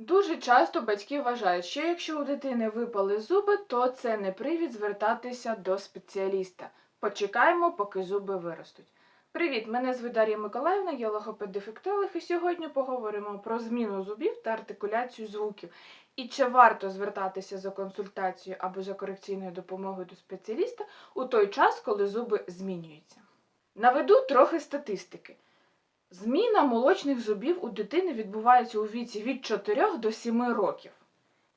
Дуже часто батьки вважають, що якщо у дитини випали зуби, то це не привід звертатися до спеціаліста. Почекаємо, поки зуби виростуть. Привіт, мене звуть Дар'я Миколаївна, я логопед-дефектолог, і сьогодні поговоримо про зміну зубів та артикуляцію звуків. І чи варто звертатися за консультацією або за корекційною допомогою до спеціаліста у той час, коли зуби змінюються. Наведу трохи статистики. Зміна молочних зубів у дитини відбувається у віці від 4 до 7 років.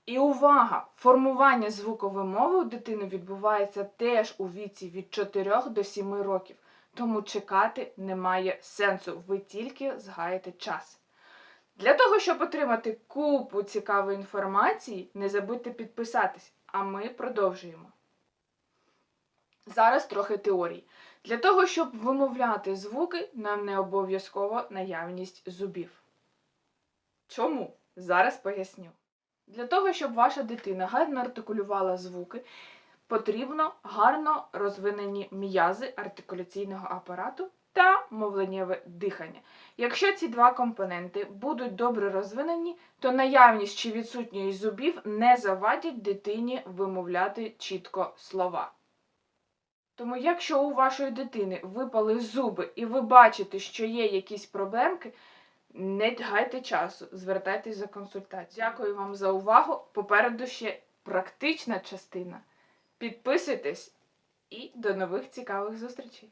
І увага! Формування звукової мови у дитини відбувається теж у віці від 4 до 7 років. Тому чекати немає сенсу, ви тільки згаєте час. Для того, щоб отримати купу цікавої інформації, не забудьте підписатись, а ми продовжуємо. Зараз трохи теорій. Для того, щоб вимовляти звуки, нам не обов'язково наявність зубів. Чому? Зараз поясню. Для того, щоб ваша дитина гарно артикулювала звуки, потрібно гарно розвинені м'язи артикуляційного апарату та мовленнєве дихання. Якщо ці два компоненти будуть добре розвинені, то наявність чи відсутність зубів не завадять дитині вимовляти чітко слова. Тому, якщо у вашої дитини випали зуби і ви бачите, що є якісь проблемки, не тягайте часу, звертайтесь за консультацією. Дякую вам за увагу. Попереду ще практична частина. Підписуйтесь і до нових цікавих зустрічей!